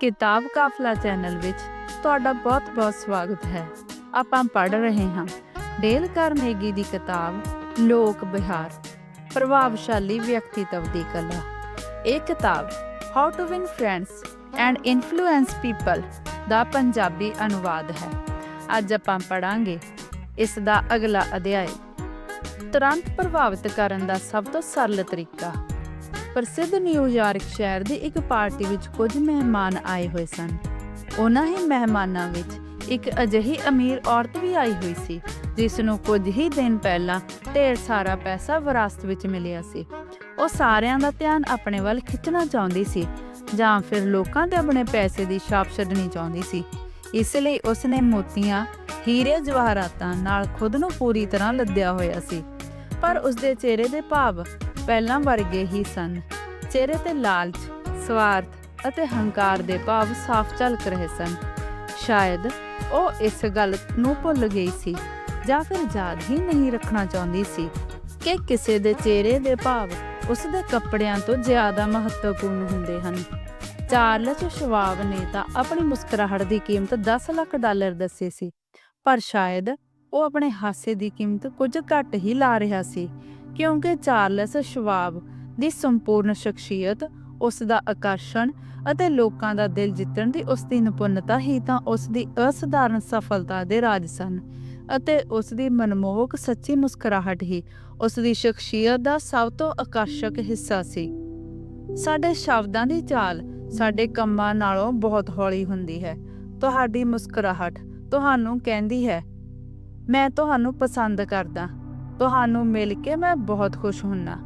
ਕਿਤਾਬ ਕਾਫਲਾ ਚੈਨਲ ਵਿੱਚ ਤੁਹਾਡਾ ਬਹੁਤ-ਬਹੁਤ ਸਵਾਗਤ ਹੈ। ਆਪਾਂ ਪੜ੍ਹ ਰਹੇ ਹਾਂ ਡੇਲ ਕਾਰਨੇਗੀ ਦੀ ਕਿਤਾਬ, ਲੋਕ ਬਿਹਾਰ, ਪ੍ਰਭਾਵਸ਼ਾਲੀ ਵਿਅਕਤੀਤਵ ਦੀ ਕਲਾ। ਇਹ ਕਿਤਾਬ how to win friends and influence people ਦਾ ਪੰਜਾਬੀ ਅਨੁਵਾਦ ਹੈ। ਅੱਜ ਆਪਾਂ ਪੜਾਂਗੇ ਇਸ ਦਾ ਅਗਲਾ ਅਧਿਆਇ। ਤੁਰੰਤ ਪ੍ਰਭਾਵਿਤ ਕਰਨ ਦਾ ਸਭ ਤੋਂ ਸਰਲ ਤਰੀਕਾ। ਪ੍ਰਸਿੱਧ ਨਿਊਯਾਰਕ ਸ਼ਹਿਰ ਦੀ ਇੱਕ ਪਾਰਟੀ ਵਿੱਚ ਕੁਝ ਮਹਿਮਾਨ ਆਏ ਹੋਏ ਸਨ। ਉਹਨਾਂ ਹੀ ਮਹਿਮਾਨਾਂ ਵਿੱਚ ਇੱਕ ਅਜਿਹੀ ਅਮੀਰ ਔਰਤ ਵੀ ਆਈ ਹੋਈ ਸੀ, ਜਿਸ ਨੂੰ ਕੁਝ ਹੀ ਦਿਨ ਪਹਿਲਾਂ ਢੇਰ ਸਾਰਾ ਪੈਸਾ ਵਿਰਾਸਤ ਵਿੱਚ ਮਿਲਿਆ ਸੀ। ਉਹ ਸਾਰਿਆਂ ਦਾ ਧਿਆਨ ਆਪਣੇ ਵੱਲ ਖਿੱਚਣਾ ਚਾਹੁੰਦੀ ਸੀ, ਜਾਂ ਫਿਰ ਲੋਕਾਂ ਦੇ ਆਪਣੇ ਪੈਸੇ ਦੀ ਛਾਪ ਛੱਡਣੀ ਚਾਹੁੰਦੀ ਸੀ। ਇਸ ਲਈ ਉਸਨੇ ਮੋਤੀਆਂ, ਹੀਰੇ ਜਵਾਹਰਾਤਾਂ ਨਾਲ ਖੁਦ ਨੂੰ ਪੂਰੀ ਤਰ੍ਹਾਂ ਲੱਦਿਆ ਹੋਇਆ ਸੀ। ਪਰ ਉਸਦੇ ਚਿਹਰੇ ਦੇ ਭਾਵ ਪਹਿਲਾਂ ਵਰਗੇ ਹੀ ਸਨ। ਚਿਹਰੇ ਤੇ ਲਾਲਚ, ਸਵਾਰਥ ਅਤੇ ਹੰਕਾਰ ਦੇ ਭਾਵ ਸਾਫ਼ ਝਲਕ ਰਹੇ ਸਨ। ਸ਼ਾਇਦ ਉਹ ਇਸ ਗੱਲ ਨੂੰ ਭੁੱਲ ਗਈ ਸੀ ਜਾਂ ਫਿਰ ਯਾਦ ਹੀ ਨਹੀਂ ਰੱਖਣਾ ਚਾਹੁੰਦੀ ਸੀ ਕਿ ਕਿਸੇ ਦੇ ਚਿਹਰੇ ਦੇ ਭਾਵ ਉਸ ਦੇ ਕੱਪੜਿਆਂ ਤੋਂ ਜ਼ਿਆਦਾ ਮਹੱਤਵਪੂਰਨ ਹੁੰਦੇ ਹਨ। ਚਾਰਲਸ ਸ਼ਵਾਬ ਨੇ ਤਾਂ ਆਪਣੀ ਮੁਸਕਰਾਹਟ ਦੀ ਕੀਮਤ 10 ਲੱਖ ਡਾਲਰ ਦੱਸੀ ਸੀ, ਪਰ ਸ਼ਾਇਦ ਉਹ ਆਪਣੇ ਹਾਸੇ ਦੀ ਕੀਮਤ ਕੁਝ ਘੱਟ ਹੀ ਲਾ ਰਿਹਾ ਸੀ। ਕਿਉਂਕਿ ਚਾਰਲਸ ਸ਼ਵਾਬ ਦੀ ਸੰਪੂਰਨ ਸ਼ਖਸੀਅਤ, ਉਸ ਦਾ ਆਕਰਸ਼ਣ ਅਤੇ ਲੋਕਾਂ ਦਾ ਦਿਲ ਜਿੱਤਣ ਦੀ ਉਸ ਦੀ ਨਿਪੁੰਨਤਾ ਹੀ ਤਾਂ ਉਸ ਦੀ ਅਸਧਾਰਨ ਸਫਲਤਾ ਦੇ ਰਾਜ ਸਨ ਅਤੇ ਉਸ ਦੀ ਮਨਮੋਹਕ ਸੱਚੀ ਮੁਸਕਰਾਹਟ ਹੀ ਉਸ ਦੀ ਸ਼ਖਸੀਅਤ ਦਾ ਸਭ ਤੋਂ ਆਕਰਸ਼ਕ ਹਿੱਸਾ ਸੀ। ਸਾਡੇ ਸ਼ਬਦਾਂ ਦੀ ਚਾਲ ਸਾਡੇ ਕੰਮਾਂ ਨਾਲੋਂ ਬਹੁਤ ਹੌਲੀ ਹੁੰਦੀ ਹੈ। ਤੁਹਾਡੀ ਮੁਸਕਰਾਹਟ ਤੁਹਾਨੂੰ ਕਹਿੰਦੀ ਹੈ, ਮੈਂ ਤੁਹਾਨੂੰ ਪਸੰਦ ਕਰਦਾ। ਤੁਹਾਨੂੰ ਮਿਲ ਕੇ ਮੈਂ ਬਹੁਤ ਖੁਸ਼ ਹੁੰਨਾ।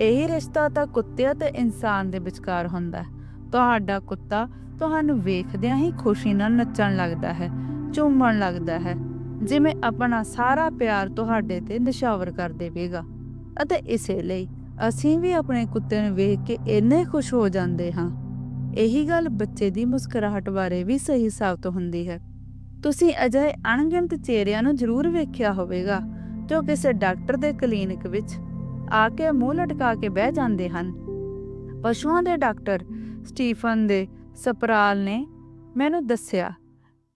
ਇਹੀ ਰਿਸ਼ਤਾ ਤਾਂ ਕੁੱਤੇ ਅਤੇ ਇਨਸਾਨ ਦੇ ਵਿਚਕਾਰ ਹੁੰਦਾ। ਤੁਹਾਡਾ ਕੁੱਤਾ ਤੁਹਾਨੂੰ ਵੇਖਦਿਆਂ ਹੀ ਖੁਸ਼ੀ ਨਾਲ ਨੱਚਣ ਲੱਗਦਾ ਹੈ, ਝੂਮਣ ਲੱਗਦਾ ਹੈ, ਜਿਵੇਂ ਆਪਣਾ ਸਾਰਾ ਪਿਆਰ ਤੁਹਾਡੇ ਤੇ ਨਿਸ਼ਾਵਰ ਕਰ ਦੇਵੇਗਾ। ਅਤੇ ਇਸੇ ਲਈ ਅਸੀਂ ਵੀ ਆਪਣੇ ਕੁੱਤੇ ਨੂੰ ਵੇਖ ਕੇ ਇੰਨੇ ਖੁਸ਼ ਹੋ ਜਾਂਦੇ ਹਾਂ। ਇਹੀ ਗੱਲ ਬੱਚੇ ਦੀ ਮੁਸਕਰਾਹਟ ਬਾਰੇ ਵੀ ਸਹੀ ਸਾਬਤ ਹੁੰਦੀ ਹੈ। ਤੁਸੀਂ ਅਜਿਹੇ ਅਣਗਿਣਤ ਚਿਹਰਿਆਂ ਨੂੰ ਜ਼ਰੂਰ ਵੇਖਿਆ ਹੋਵੇਗਾ। ਜੋ ਕਿਸੇ ਡਾਕਟਰ ਦੇ ਕਲੀਨਿਕ ਵਿੱਚ ਆ ਕੇ ਮੂੰਹ ਲਟਕਾ ਕੇ ਬਹਿ ਜਾਂਦੇ ਹਨ। ਪਸ਼ੂਆਂ ਦੇ ਡਾਕਟਰ ਸਟੀਫਨ ਦੇ ਸਪਰਾਲ ਨੇ ਮੈਨੂੰ ਦੱਸਿਆ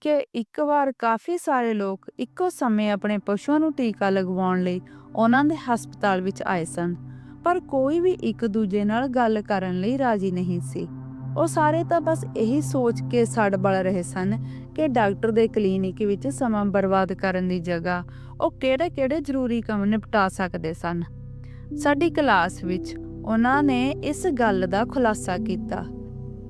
ਕਿ ਇੱਕ ਵਾਰ ਕਾਫੀ ਸਾਰੇ ਲੋਕ ਇੱਕੋ ਸਮੇਂ ਆਪਣੇ ਪਸ਼ੂਆਂ ਨੂੰ ਟੀਕਾ ਲਗਵਾਉਣ ਲਈ ਉਹਨਾਂ ਦੇ ਹਸਪਤਾਲ ਵਿੱਚ ਆਏ ਸਨ, ਪਰ ਕੋਈ ਵੀ ਇੱਕ ਦੂਜੇ ਨਾਲ ਗੱਲ ਕਰਨ ਲਈ ਰਾਜੀ ਨਹੀਂ ਸੀ। ਉਹ ਸਾਰੇ ਤਾਂ ਬਸ ਇਹੀ ਸੋਚ ਕੇ ਸੜ ਬਲ ਰਹੇ ਸਨ ਕਿ ਡਾਕਟਰ ਦੇ ਕਲੀਨਿਕ ਵਿੱਚ ਸਮਾਂ ਬਰਬਾਦ ਕਰਨ ਦੀ ਜਗ੍ਹਾ ਉਹ ਕਿਹੜੇ-ਕਿਹੜੇ ਜ਼ਰੂਰੀ ਕੰਮ ਨਿਪਟਾ ਸਕਦੇ ਸਨ। ਸਾਡੀ ਕਲਾਸ ਵਿੱਚ ਉਹਨਾਂ ਨੇ ਇਸ ਗੱਲ ਦਾ ਖੁਲਾਸਾ ਕੀਤਾ।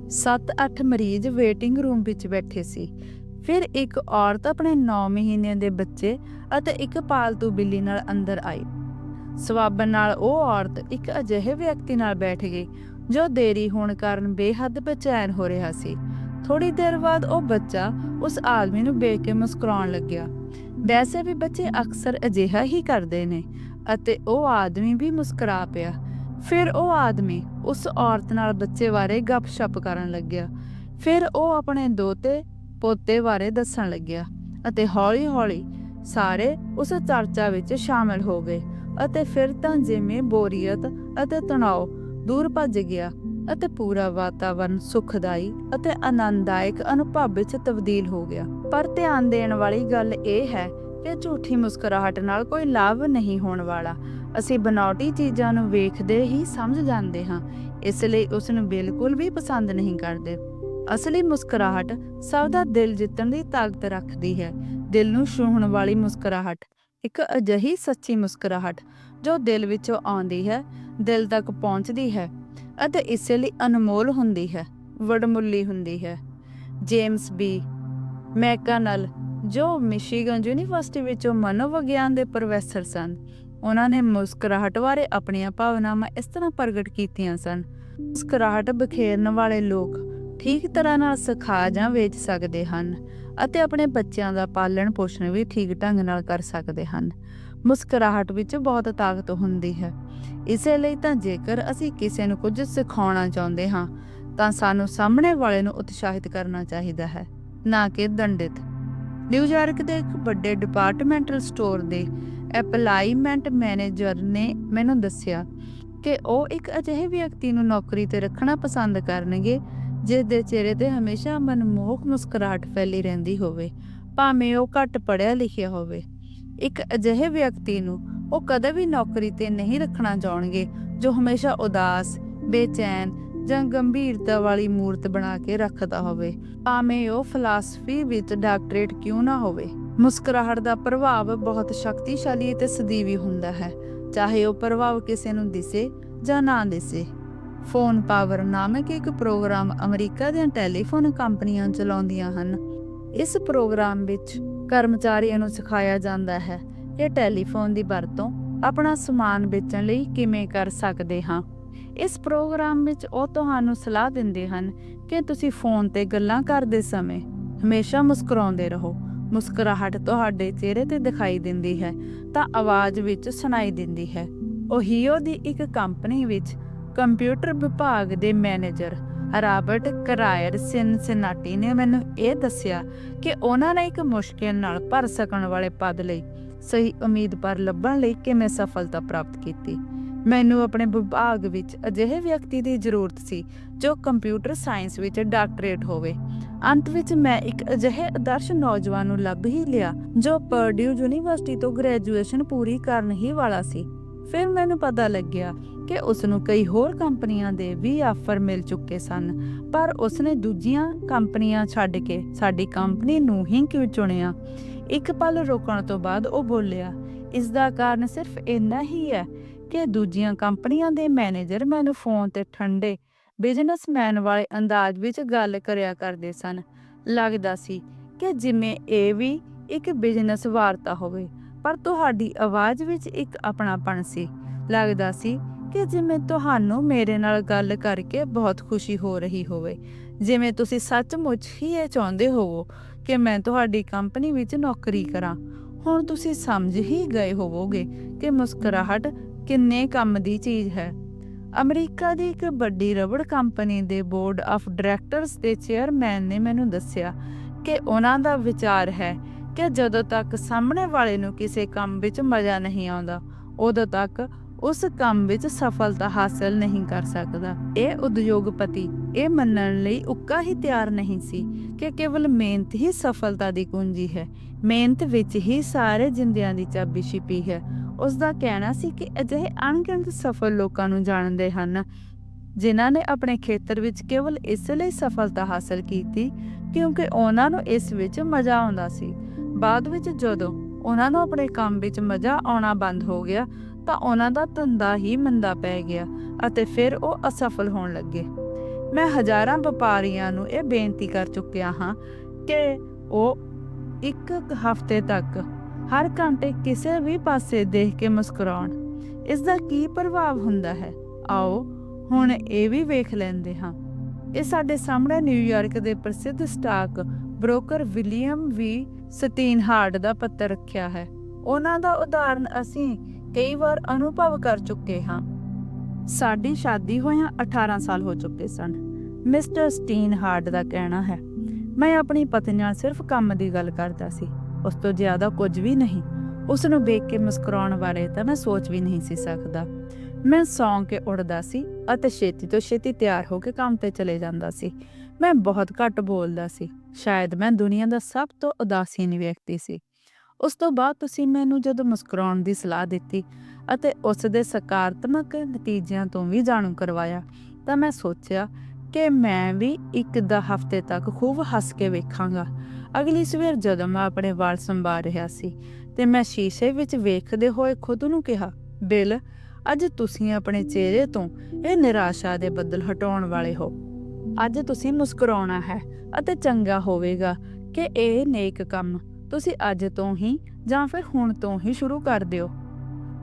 7-8 ਮਰੀਜ਼ ਵੇਟਿੰਗ ਰੂਮ ਵਿੱਚ ਬੈਠੇ ਸੀ। ਫਿਰ ਇੱਕ ਔਰਤ ਆਪਣੇ 9 ਮਹੀਨੇ ਦੇ ਬੱਚੇ ਅਤੇ ਇੱਕ ਪਾਲਤੂ ਬਿੱਲੀ ਨਾਲ ਅੰਦਰ ਆਈ। ਸਵਾਬਨ ਨਾਲ ਉਹ ਔਰਤ ਇੱਕ ਅਜਿਹੇ ਵਿਅਕਤੀ ਨਾਲ ਬੈਠ ਗਈ ਜੋ ਦੇਰੀ ਹੋਣ ਕਾਰਨ ਬੇਹੱਦ ਬੇਚੈਨ ਹੋ ਰਿਹਾ ਸੀ। ਥੋੜੀ ਦੇਰ ਬਾਅਦ ਉਹ ਬੱਚਾ ਉਸ ਆਦਮੀ ਨੂੰ ਵੇਖ ਕੇ ਮੁਸਕਰਾਉਣ ਲੱਗਿਆ। ਵੈਸੇ ਵੀ ਬੱਚੇ ਅਕਸਰ ਅਜਿਹਾ ਹੀ ਕਰਦੇ ਨੇ ਅਤੇ ਉਹ ਆਦਮੀ ਵੀ ਮੁਸਕਰਾ ਪਿਆ। ਫਿਰ ਉਹ ਆਦਮੀ ਉਸ ਔਰਤ ਨਾਲ ਬੱਚੇ ਬਾਰੇ ਗੱਪਸ਼ਪ ਕਰਨ ਲੱਗਿਆ। ਫਿਰ ਉਹ ਆਪਣੇ ਦੋਤੇ ਪੋਤੇ ਬਾਰੇ ਦੱਸਣ ਲੱਗਿਆ ਅਤੇ ਹੌਲੀ-ਹੌਲੀ ਸਾਰੇ ਉਸ ਚਰਚਾ ਵਿੱਚ ਸ਼ਾਮਲ ਹੋ ਗਏ ਅਤੇ ਫਿਰ ਤਾਂ ਜਿਵੇਂ ਬੋਰੀਅਤ ਅਤੇ ਤਣਾਅ ਦੂਰ ਭੱਜ ਗਿਆ ਅਤੇ ਪੂਰਾ ਵਾਤਾਵਰਨ ਸੁਖਦਾਈ ਅਤੇ ਆਨੰਦਦਾਇਕ ਅਨੁਭਵ ਵਿੱਚ ਤਬਦੀਲ ਹੋ ਗਿਆ। ਪਰ ਧਿਆਨ ਦੇਣ ਵਾਲੀ ਗੱਲ ਇਹ ਹੈ ਕਿ ਝੂਠੀ ਮੁਸਕਰਾਹਟ ਨਾਲ ਕੋਈ ਲਾਭ ਨਹੀਂ ਹੋਣ ਵਾਲਾ। ਅਸੀਂ ਬਨਾਵਟੀ ਚੀਜ਼ਾਂ ਨੂੰ ਵੇਖਦੇ ਹੀ ਸਮਝ ਜਾਂਦੇ ਹਾਂ, ਇਸ ਲਈ ਉਸ ਨੂੰ ਬਿਲਕੁਲ ਵੀ ਪਸੰਦ ਨਹੀਂ ਕਰਦੇ। ਅਸਲੀ ਮੁਸਕਰਾਹਟ ਸਭ ਦਾ ਦਿਲ ਜਿੱਤਣ ਦੀ ਤਾਕਤ ਰੱਖਦੀ ਹੈ। ਦਿਲ ਨੂੰ ਛੂਹਣ ਵਾਲੀ ਮੁਸਕਰਾਹਟ ਇੱਕ ਅਜਿਹੀ ਸੱਚੀ ਮੁਸਕਰਾਹਟ ਜੋ ਦਿਲ ਵਿੱਚੋਂ ਆਉਂਦੀ ਹੈ ਦਿਲ ਤੱਕ ਪਹੁੰਚਦੀ ਹੈ ਅਤੇ ਇਸੇ ਲਈ ਅਨਮੋਲ ਹੁੰਦੀ ਹੈ, ਵਡਮੁੱਲੀ ਹੁੰਦੀ ਹੈ। James B. ਮੈਕਨਲ ਜੋ ਮਿਸ਼ੀਗਨ ਯੂਨੀਵਰਸਿਟੀ ਵਿੱਚੋਂ ਮਨੋਵਿਗਿਆਨ ਦੇ ਪ੍ਰੋਫੈਸਰ ਸਨ, ਉਹਨਾਂ ਨੇ ਮੁਸਕਰਾਹਟ ਬਾਰੇ ਆਪਣੀਆਂ ਭਾਵਨਾਵਾਂ ਇਸ ਤਰ੍ਹਾਂ ਪ੍ਰਗਟ ਕੀਤੀਆਂ ਸਨ, ਮੁਸਕਰਾਹਟ ਬਖੇਰਨ ਵਾਲੇ ਲੋਕ ਠੀਕ ਤਰ੍ਹਾਂ ਨਾਲ ਸਿਖਾ ਜਾਂ ਵੇਚ ਸਕਦੇ ਹਨ ਅਤੇ ਆਪਣੇ ਬੱਚਿਆਂ ਦਾ ਪਾਲਣ ਪੋਸ਼ਣ ਵੀ ਠੀਕ ਢੰਗ ਨਾਲ ਕਰ ਸਕਦੇ ਹਨ। ਮੁਸਕਰਾਹਟ ਵਿੱਚ ਬਹੁਤ ਤਾਕਤ ਹੁੰਦੀ ਹੈ। ਇਸੇ ਲਈ ਤਾਂ ਜੇਕਰ ਅਸੀਂ ਕਿਸੇ ਨੂੰ ਕੁਝ ਸਿਖਾਉਣਾ ਚਾਹੁੰਦੇ ਹਾਂ, ਤਾਂ ਸਾਨੂੰ ਸਾਹਮਣੇ ਵਾਲੇ ਨੂੰ ਉਤਸ਼ਾਹਿਤ ਕਰਨਾ ਚਾਹੀਦਾ ਹੈ, ਨਾ ਕਿ ਦੰਡਿਤ। ਨਿਊਯਾਰਕ ਦੇ ਇੱਕ ਵੱਡੇ ਡਿਪਾਰਟਮੈਂਟਲ ਸਟੋਰ ਦੇ ਐਪਲਾਈਮੈਂਟ ਮੈਨੇਜਰ ਨੇ ਮੈਨੂੰ ਦੱਸਿਆ ਕਿ ਉਹ ਇੱਕ ਅਜਿਹੇ ਵਿਅਕਤੀ ਨੂੰ ਨੌਕਰੀ ਤੇ ਰੱਖਣਾ ਪਸੰਦ ਕਰਨਗੇ ਜਿਸ ਦੇ ਚਿਹਰੇ ਤੇ ਹਮੇਸ਼ਾ ਮਨਮੋਹਕ ਮੁਸਕਰਾਹਟ ਫੈਲੀ ਰਹਿੰਦੀ ਹੋਵੇ, ਭਾਵੇਂ ਉਹ ਘੱਟ ਪੜ੍ਹਿਆ ਲਿਖਿਆ ਹੋਵੇ। ਇੱਕ ਅਜਿਹੇ ਵਿਅਕਤੀ ਨੂੰ ਉਹ ਕਦੇ ਵੀ ਨੌਕਰੀ ਤੇ ਨਹੀਂ ਰੱਖਣਾ ਚਾਹਣਗੇ, ਜੋ ਹਮੇਸ਼ਾ ਉਦਾਸ, ਬੇਚੈਨ ਜਾਂ ਗੰਭੀਰਤਾ ਵਾਲੀ ਮੂਰਤ ਬਣਾ ਕੇ ਰੱਖਦਾ ਹੋਵੇ। ਭਾਵੇਂ ਉਹ ਫਿਲਾਸਫੀ ਵਿੱਚ ਡਾਕਟਰੇਟ ਕਿਉਂ ਨਾ ਹੋਵੇ। ਮੁਸਕਰਾਹਟ ਦਾ ਪ੍ਰਭਾਵ ਬਹੁਤ ਸ਼ਕਤੀਸ਼ਾਲੀ ਅਤੇ ਸਦੀਵੀ ਹੁੰਦਾ ਹੈ। ਚਾਹੇ ਉਹ ਪ੍ਰਭਾਵ ਕਿਸੇ ਨੂੰ ਦਿਸੇ ਜਾਂ ਨਾ ਦਿਸੇ। ਫੋਨ ਪਾਵਰ ਨਾਮਕ ਇੱਕ ਪ੍ਰੋਗਰਾਮ ਅਮਰੀਕਾ ਦੀਆਂ ਟੈਲੀਫੋਨ ਕੰਪਨੀਆਂ ਚਲਾਉਂਦੀਆਂ ਹਨ। ਇਸ ਪ੍ਰੋਗਰਾਮ ਵਿੱਚ ਕਰਮਚਾਰੀਆਂ ਨੂੰ ਸਿਖਾਇਆ ਜਾਂਦਾ ਹੈ। ਕਿ ਟੈਲੀਫੋਨ ਦੀ ਵਰਤੋਂ ਆਪਣਾ ਸਮਾਨ ਵੇਚਣ ਲਈ ਕਿਵੇਂ ਕਰ ਸਕਦੇ ਹਾਂ? ਇਸ ਪ੍ਰੋਗਰਾਮ ਵਿੱਚ ਉਹ ਤੁਹਾਨੂੰ ਸਲਾਹ ਦਿੰਦੇ ਹਨ ਕਿ ਤੁਸੀਂ ਫੋਨ ਤੇ ਗੱਲਾਂ ਕਰਦੇ ਸਮੇਂ ਹਮੇਸ਼ਾ ਮੁਸਕਰਾਉਂਦੇ ਰਹੋ। ਮੁਸਕਰਾਹਟ ਤੁਹਾਡੇ ਚਿਹਰੇ ਤੇ ਦਿਖਾਈ ਦਿੰਦੀ ਹੈ, ਤਾਂ ਆਵਾਜ਼ ਵਿੱਚ ਸੁਣਾਈ ਦਿੰਦੀ ਹੈ। ਓਹੀਓ ਦੀ ਇੱਕ ਕੰਪਨੀ ਵਿੱਚ ਕੰਪਿਊਟਰ ਵਿਭਾਗ ਦੇ ਮੈਨੇਜਰ ਰਾਬਰਟ ਕਰਾਇਰ ਸਿਨਸਿਨਾਟੀ ਨੇ ਮੈਨੂੰ ਇਹ ਦੱਸਿਆ ਕਿ ਉਹਨਾਂ ਨੇ ਇੱਕ ਮੁਸ਼ਕਿਲ ਨਾਲ ਭਰ ਸਕਣ ਵਾਲੇ ਪਦ ਲਈ ਸਹੀ ਉਮੀਦਵਾਰ ਲੱਭਣ ਲਈ ਕਿਵੇਂ ਸਫਲਤਾ ਪ੍ਰਾਪਤ ਕੀਤੀ। ਮੈਨੂੰ ਆਪਣੇ ਵਿਭਾਗ ਵਿੱਚ ਅਜਿਹੇ ਵਿਅਕਤੀ ਦੀ ਜ਼ਰੂਰਤ ਸੀ ਜੋ ਕੰਪਿਊਟਰ ਸਾਇੰਸ ਵਿੱਚ ਡਾਕਟਰੇਟ ਹੋਵੇ। ਅੰਤ ਵਿੱਚ ਮੈਂ ਇੱਕ ਅਜਿਹੇ ਆਦਰਸ਼ ਨੌਜਵਾਨ ਨੂੰ ਲੱਭ ਹੀ ਲਿਆ ਜੋ ਪਰਡਿਊ ਯੂਨੀਵਰਸਿਟੀ ਤੋਂ ਗ੍ਰੈਜੂਏਸ਼ਨ ਪੂਰੀ ਕਰਨ ਹੀ ਵਾਲਾ ਸੀ। ਫਿਰ ਮੈਨੂੰ ਪਤਾ ਲੱਗਿਆ ਕਿ ਉਸ ਨੂੰ ਕਈ ਹੋਰ ਕੰਪਨੀਆਂ ਦੇ ਵੀ ਆਫਰ ਮਿਲ ਚੁੱਕੇ ਸਨ, ਪਰ ਉਸਨੇ ਦੂਜੀਆਂ ਕੰਪਨੀਆਂ ਛੱਡ ਕੇ ਸਾਡੀ ਕੰਪਨੀ ਨੂੰ ਹੀ ਕਿਉਂ ਚੁਣਿਆ? ਇੱਕ ਪਲ ਰੁਕਣ ਤੋਂ ਬਾਅਦ ਉਹ ਬੋਲਿਆ ਇਸ ਦਾ ਕਾਰਨ ਸਿਰਫ ਇੰਨਾ ਹੀ ਹੈ ਕਿ ਦੂਜੀਆਂ ਕੰਪਨੀਆਂ ਦੇ ਮੈਨੇਜਰ ਮੈਨੂੰ ਫੋਨ ਤੇ ਠੰਡੇ ਬਿਜ਼ਨਸਮੈਨ ਵਾਲੇ ਅੰਦਾਜ਼ ਵਿੱਚ ਗੱਲ ਕਰਿਆ ਕਰਦੇ ਸਨ। ਲੱਗਦਾ ਸੀ ਕਿ ਜਿਵੇਂ ਇਹ ਵੀ ਇੱਕ ਬਿਜ਼ਨਸ ਵਾਰਤਾ ਹੋਵੇ ਪਰ ਤੁਹਾਡੀ ਆਵਾਜ਼ ਵਿੱਚ ਇੱਕ ਆਪਣਾਪਣ ਸੀ। ਲੱਗਦਾ ਸੀ ਕਿ ਜਿਵੇਂ ਤੁਹਾਨੂੰ ਮੇਰੇ ਨਾਲ ਗੱਲ ਕਰਕੇ ਬਹੁਤ ਖੁਸ਼ੀ ਹੋ ਰਹੀ ਹੋਵੇ। ਜਿਵੇਂ ਤੁਸੀਂ ਸੱਚਮੁੱਚ ਹੀ ਇਹ ਚਾਹੁੰਦੇ ਹੋਵੋ ਕਿ ਮੈਂ ਤੁਹਾਡੀ ਕੰਪਨੀ ਵਿੱਚ ਨੌਕਰੀ ਕਰਾਂ। ਹੁਣ ਤੁਸੀਂ ਸਮਝ ਹੀ ਗਏ ਹੋਵੋਗੇ ਕਿ ਮੁਸਕਰਾਹਟ ਕਿੰਨੇ ਕੰਮ ਦੀ ਚੀਜ਼ ਹੈ। ਅਮਰੀਕਾ ਦੀ ਇੱਕ ਵੱਡੀ ਰਬੜ ਕੰਪਨੀ ਦੇ ਬੋਰਡ ਆਫ ਡਾਇਰੈਕਟਰਸ ਦੇ ਚੇਅਰਮੈਨ ਨੇ ਮੈਨੂੰ ਦੱਸਿਆ ਕਿ ਉਹਨਾਂ ਦਾ ਵਿਚਾਰ ਹੈ ਕਿ ਜਦੋਂ ਤੱਕ ਸਾਹਮਣੇ ਵਾਲੇ ਨੂੰ ਕਿਸੇ ਕੰਮ ਵਿੱਚ ਮਜ਼ਾ ਨਹੀਂ ਆਉਂਦਾ, ਉਦੋਂ ਤੱਕ ਉਸ ਕੰਮ ਵਿੱਚ ਸਫਲਤਾ ਹਾਸਲ ਨਹੀਂ ਕਰ ਸਕਦਾ। ਇਹ ਉਦਯੋਗਪਤੀ ਇਹ ਮੰਨਣ ਲਈ ਉੱਕਾ ਹੀ ਤਿਆਰ ਨਹੀਂ ਸੀ ਕਿ ਕੇਵਲ ਮਿਹਨਤ ਹੀ ਸਫਲਤਾ ਦੀ ਕੁੰਜੀ ਹੈ। ਮਿਹਨਤ ਵਿੱਚ ਹੀ ਸਾਰੇ ਜਿੰਦਿਆਂ ਦੀ ਚਾਬੀ ਛਿਪੀ ਹੈ। ਉਸ ਦਾ ਕਹਿਣਾ ਸੀ ਕਿ ਅਜਿਹੇ ਅਣਗਿਣਤ ਸਫਲ ਲੋਕਾਂ ਨੂੰ ਜਾਣਦੇ ਹਨ, ਜਿਨ੍ਹਾਂ ਨੇ ਆਪਣੇ ਖੇਤਰ ਵਿੱਚ ਕੇਵਲ ਇਸ ਲਈ ਸਫਲਤਾ ਹਾਸਲ ਕੀਤੀ ਕਿਉਂਕਿ ਉਹਨਾਂ ਨੂੰ ਇਸ ਵਿੱਚ ਮਜ਼ਾ ਆਉਂਦਾ ਸੀ। ਬਾਅਦ ਵਿੱਚ ਜਦੋਂ ਉਹਨਾਂ ਨੂੰ ਆਪਣੇ ਕੰਮ ਵਿੱਚ ਮਜ਼ਾ ਆਉਣਾ ਬੰਦ ਹੋ ਗਿਆ, ਤਾਂ ਉਹਨਾਂ ਦਾ ਧੰਦਾ ਹੀ ਮੰਦਾ ਪੈ ਗਿਆ ਅਤੇ ਫਿਰ ਉਹ ਅਸਫਲ ਹੋਣ ਲੱਗੇ। ਮੈਂ ਹਜ਼ਾਰਾਂ ਵਪਾਰੀਆਂ ਨੂੰ ਇਹ ਬੇਨਤੀ ਕਰ ਚੁੱਕਿਆ ਹਾਂ ਕਿ ਉਹ ਇੱਕ ਹਫ਼ਤੇ ਤੱਕ ਹਰ ਘੰਟੇ ਕਿਸੇ ਵੀ ਪਾਸੇ ਦੇਖ ਕੇ ਮੁਸਕਰਾਉਣ। ਇਸ ਦਾ ਕੀ ਪ੍ਰਭਾਵ ਹੁੰਦਾ ਹੈ? ਆਓ ਹੁਣ ਇਹ ਵੀ ਵੇਖ ਲੈਂਦੇ ਹਾਂ। ਇਹ ਸਾਡੇ ਸਾਹਮਣੇ ਨਿਊਯਾਰਕ ਦੇ ਪ੍ਰਸਿੱਧ stock broker William V Steinhardt ਦਾ ਪੱਤਰ ਰੱਖਿਆ ਹੈ। ਉਹਨਾਂ ਦਾ ਉਦਾਹਰਨ ਅਸੀਂ ਕਈ ਵਾਰ ਅਨੁਭਵ ਕਰ ਚੁੱਕੇ ਹਾਂ। ਸਾਡੀ ਸ਼ਾਦੀ ਹੋਇਆਂ 18 ਸਾਲ ਹੋ ਚੁੱਕੇ ਸਨ। ਮਿਸਟਰ ਸਟੀਨਹਾਰਡ ਦਾ ਕਹਿਣਾ ਹੈ, ਮੈਂ ਆਪਣੀ ਪਤਨੀ ਨਾਲ ਸਿਰਫ ਕੰਮ ਦੀ ਗੱਲ ਕਰਦਾ ਸੀ। ਉਸ ਤੋਂ ਜ਼ਿਆਦਾ ਕੁਝ ਵੀ ਨਹੀਂ। ਉਸ ਨੂੰ ਵੇਖ ਕੇ ਮੁਸਕਰਾਉਣ ਬਾਰੇ ਤਾਂ ਮੈਂ ਸੋਚ ਵੀ ਨਹੀਂ ਸੀ ਸਕਦਾ। ਮੈਂ ਸੌਂ ਕੇ ਉੱਠਦਾ ਸੀ ਅਤੇ ਛੇਤੀ ਤੋਂ ਛੇਤੀ ਤਿਆਰ ਹੋ ਕੇ ਕੰਮ ਤੇ ਚਲੇ ਜਾਂਦਾ ਸੀ। ਮੈਂ ਬਹੁਤ ਘੱਟ ਬੋਲਦਾ ਸੀ। ਸ਼ਾਇਦ ਮੈਂ ਦੁਨੀਆ ਦਾ ਸਭ ਤੋਂ ਉਦਾਸੀਨ ਵਿਅਕਤੀ ਸੀ। ਉਸ ਤੋਂ ਬਾਅਦ ਤੁਸੀਂ ਮੈਨੂੰ ਜਦੋਂ ਮੁਸਕਰਾਉਣ ਦੀ ਸਲਾਹ ਦਿੱਤੀ ਅਤੇ ਉਸ ਦੇ ਸਕਾਰਾਤਮਕ ਨਤੀਜਿਆਂ ਤੋਂ ਵੀ ਜਾਣੂ ਕਰਵਾਇਆ, ਤਾਂ ਮੈਂ ਸੋਚਿਆ ਕਿ ਮੈਂ ਵੀ ਇੱਕ ਦਾ ਹਫ਼ਤੇ ਤੱਕ ਖੂਬ ਹੱਸ ਕੇ ਵੇਖਾਂਗਾ। ਅਗਲੀ ਸਵੇਰ ਜਦੋਂ ਮੈਂ ਆਪਣੇ ਵਾਲ ਸੰਭਾਲ ਰਿਹਾ ਸੀ ਤੇ ਮੈਂ ਸ਼ੀਸ਼ੇ ਵਿੱਚ ਵੇਖਦੇ ਹੋਏ ਖੁਦ ਨੂੰ ਕਿਹਾ, ਬਿਲ, ਅੱਜ ਤੁਸੀਂ ਆਪਣੇ ਚਿਹਰੇ ਤੋਂ ਇਹ ਨਿਰਾਸ਼ਾ ਦੇ ਬੱਦਲ ਹਟਾਉਣ ਵਾਲੇ ਹੋ। ਅੱਜ ਤੁਸੀਂ ਮੁਸਕਰਾਉਣਾ ਹੈ ਅਤੇ ਚੰਗਾ ਹੋਵੇਗਾ ਕਿ ਇਹ ਨੇਕ ਕੰਮ ਤੁਸੀਂ ਅੱਜ ਤੋਂ ਹੀ ਜਾਂ ਫਿਰ ਹੁਣ ਤੋਂ ਹੀ ਸ਼ੁਰੂ ਕਰ ਦਿਓ।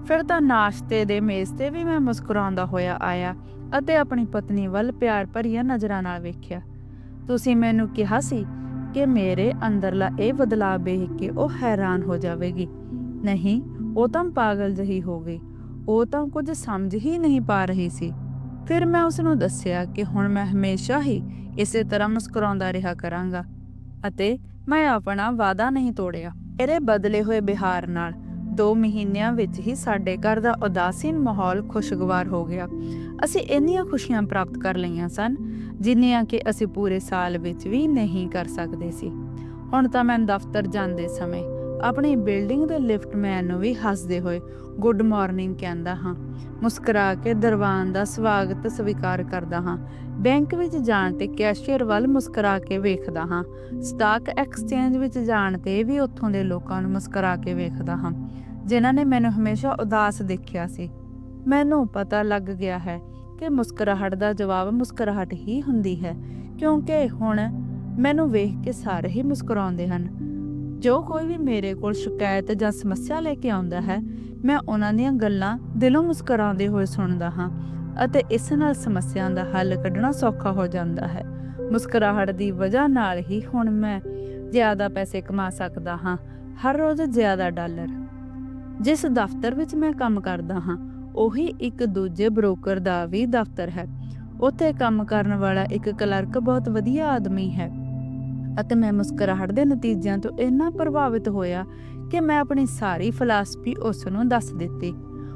ਫਿਰ ਤਾਂ ਨਾਸ਼ਤੇ ਦੇ ਮੇਜ਼ ਤੇ ਵੀ ਮੈਂ ਮੁਸਕਰਾਉਂਦਾ ਹੋਇਆ ਆਇਆ ਅਤੇ ਆਪਣੀ ਪਤਨੀ ਵੱਲ ਪਿਆਰ ਭਰੀਆਂ ਨਜ਼ਰਾਂ ਨਾਲ ਵੇਖਿਆ। ਤੁਸੀਂ ਮੈਨੂੰ ਕਿਹਾ ਸੀ ਕਿ ਮੇਰੇ ਅੰਦਰਲਾ ਇਹ ਬਦਲਾਅ ਵੇਖ ਕੇ ਉਹ ਹੈਰਾਨ ਹੋ ਜਾਵੇਗੀ। ਨਹੀਂ, ਉਹ ਤਾਂ ਪਾਗਲ ਜਹੀ ਹੋ ਗਈ। ਉਹ ਤਾਂ ਕੁਝ ਸਮਝ ਹੀ ਨਹੀਂ ਪਾ ਰਹੀ ਸੀ। ਫਿਰ ਮੈਂ ਉਸ ਨੂੰ ਦੱਸਿਆ ਕਿ ਹੁਣ ਮੈਂ ਹਮੇਸ਼ਾ ਹੀ ਇਸੇ ਤਰ੍ਹਾਂ ਮੁਸਕਰਾਉਂਦਾ ਰਿਹਾ ਕਰਾਂਗਾ ਅਤੇ ਮੈਂ ਆਪਣਾ ਵਾਅਦਾ ਨਹੀਂ ਤੋੜਿਆ। ਮੇਰੇ ਬਦਲੇ ਹੋਏ ਬਿਹਾਰ ਨਾਲ 2 ਮਹੀਨਿਆਂ ਵਿੱਚ ਹੀ ਸਾਡੇ ਘਰ ਦਾ ਉਦਾਸੀਨ ਮਾਹੌਲ ਖੁਸ਼ਗਵਾਰ ਹੋ ਗਿਆ। ਅਸੀਂ ਇੰਨੀਆਂ ਖੁਸ਼ੀਆਂ ਪ੍ਰਾਪਤ ਕਰ ਲਈਆਂ ਸਨ, ਜਿੰਨੀਆਂ ਕਿ ਅਸੀਂ ਪੂਰੇ ਸਾਲ ਵਿੱਚ ਵੀ ਨਹੀਂ ਕਰ ਸਕਦੇ ਸੀ। ਹੁਣ ਤਾਂ ਮੈਂ ਦਫ਼ਤਰ ਜਾਂਦੇ ਸਮੇਂ ਆਪਣੀ ਬਿਲਡਿੰਗ ਦੇ ਲਿਫਟਮੈਨ ਨੂੰ ਵੀ ਹੱਸਦੇ ਹੋਏ, ਗੁੱਡ ਮਾਰਨਿੰਗ ਕਹਿੰਦਾ ਹਾਂ। ਮੁਸਕਰਾ ਕੇ ਦਰਵਾਨ ਦਾ ਸਵਾਗਤ ਸਵੀਕਾਰ ਕਰਦਾ ਹਾਂ। ਬੈਂਕ ਵਿੱਚ ਜਾਣ ਤੇ ਕੈਸ਼ੀਅਰ ਵੱਲ ਮੁਸਕਰਾ ਕੇ ਵੇਖਦਾ ਹਾਂ। ਸਟਾਕ ਐਕਸਚੇਂਜ ਵਿੱਚ ਜਾਣ ਤੇ ਵੀ ਉੱਥੋਂ ਦੇ ਲੋਕਾਂ ਨੂੰ ਮੁਸਕਰਾ ਕੇ ਵੇਖਦਾ ਹਾਂ, ਜਿਨ੍ਹਾਂ ਨੇ ਮੈਨੂੰ ਹਮੇਸ਼ਾ ਉਦਾਸ ਦੇਖਿਆ ਸੀ। ਮੈਨੂੰ ਪਤਾ ਲੱਗ ਗਿਆ ਹੈ ਕਿ ਮੁਸਕਰਾਹਟ ਦਾ ਜਵਾਬ ਮੁਸਕਰਾਹਟ ਹੀ ਹੁੰਦੀ ਹੈ, ਕਿਉਂਕਿ ਹੁਣ ਮੈਨੂੰ ਵੇਖ ਕੇ ਸਾਰੇ ਹੀ ਮੁਸਕਰਾਉਂਦੇ ਹਨ। ਜੋ ਕੋਈ ਵੀ ਮੇਰੇ ਕੋਲ ਸ਼ਿਕਾਇਤ ਜਾਂ ਸਮੱਸਿਆ ਲੈ ਕੇ ਆਉਂਦਾ ਹੈ, ਮੈਂ ਉਹਨਾਂ ਦੀਆਂ ਗੱਲਾਂ ਦਿਲੋਂ ਮੁਸਕਰਾਉਂਦੇ ਹੋਏ ਸੁਣਦਾ ਹਾਂ ਅਤੇ ਇਸ ਨਾਲ ਸਮੱਸਿਆ ਦਾ ਹੱਲ ਕੱਢਣਾ ਸੌਖਾ ਹੋ ਜਾਂਦਾ ਹੈ। ਮੁਸਕਰਾਹਟ ਦੀ ਵਜ੍ਹਾ ਨਾਲ ਹੀ ਹੁਣ ਮੈਂ ਜ਼ਿਆਦਾ ਪੈਸੇ ਕਮਾ ਸਕਦਾ ਹਾਂ, ਹਰ ਰੋਜ਼ ਜ਼ਿਆਦਾ ਡਾਲਰ। ਜਿਸ ਦਫ਼ਤਰ ਵਿੱਚ ਮੈਂ ਕੰਮ ਕਰਦਾ ਹਾਂ, ਉਹੀ ਇੱਕ ਦੂਜੇ ਬ੍ਰੋਕਰ ਦਾ ਵੀ ਦਫ਼ਤਰ ਹੈ। ਉੱਥੇ ਕੰਮ ਕਰਨ ਵਾਲਾ ਇੱਕ ਕਲਰਕ ਬਹੁਤ ਵਧੀਆ ਆਦਮੀ ਹੈ। ਅਤੇ ਮੈਂ ਮੁਸਕਰਾਹਟ ਦੇ ਨਤੀਜਿਆਂ ਤੋਂ ਇੰਨਾ ਪ੍ਰਭਾਵਿਤ ਹੋਇਆ ਕਿ ਮੈਂ ਆਪਣੀ ਸਾਰੀ ਫਲਸਫੀ ਉਸ ਨੂੰ ਦੱਸ ਦਿੱਤੀ।